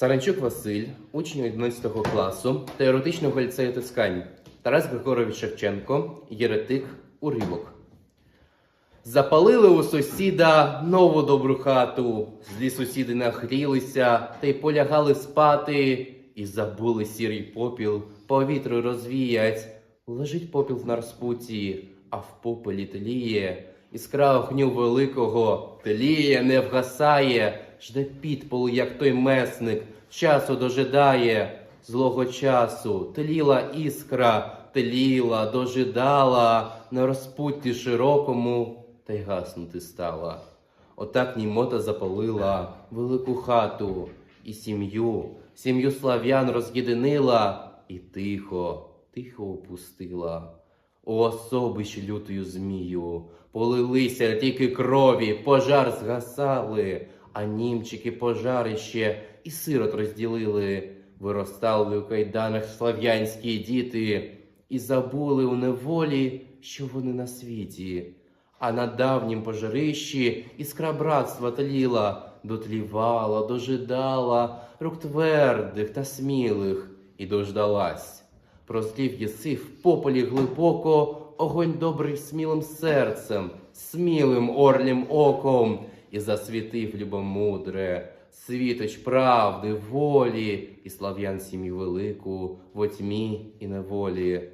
Саранчук Василь, учень 11 класу теоретичного ліцею Тискань. Тарас Григорович Шевченко, Єретик, уривок. Запалили у сусіда нову добру хату. Злі сусіди нагрілися та й полягали спати, і забули сірий попіл, по вітру розвіять. Лежить попіл на розпуті, а в попелі тліє. Іскра огню великого тліє, не вгасає, жде підполу, як той месник, часу дожидає, злого часу, тліла іскра, тліла, дожидала, на розпутті широкому, та й гаснути стала. Отак німота запалила велику хату і сім'ю, сім'ю слав'ян роз'єдинила і тихо, тихо опустила. У особищ лютою змію полилися тільки крові, пожар згасали, а німчики пожарище і сирот розділили. Виростали у кайданах слав'янські діти і забули у неволі, що вони на світі. А на давнім пожарищі іскра братства тліла, дотлівала, дожидала рук твердих та смілих і дождалась. Прозлів єси в пополі глибоко огонь добрий смілим серцем, смілим орлім оком, і засвітив любомудре, світоч правди, волі, і слав'ян сім'ю велику, во тьмі і неволі.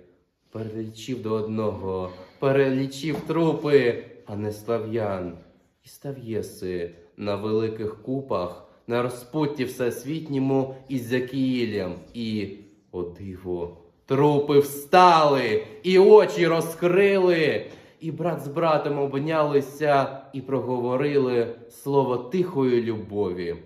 Перелічив до одного, перелічив трупи, а не слав'ян. І став єси на великих купах, на розпутті всесвітньому із Закіїлем. І, о диво, трупи встали, і очі розкрили, і брат з братом обнялися і проговорили слово тихої любові.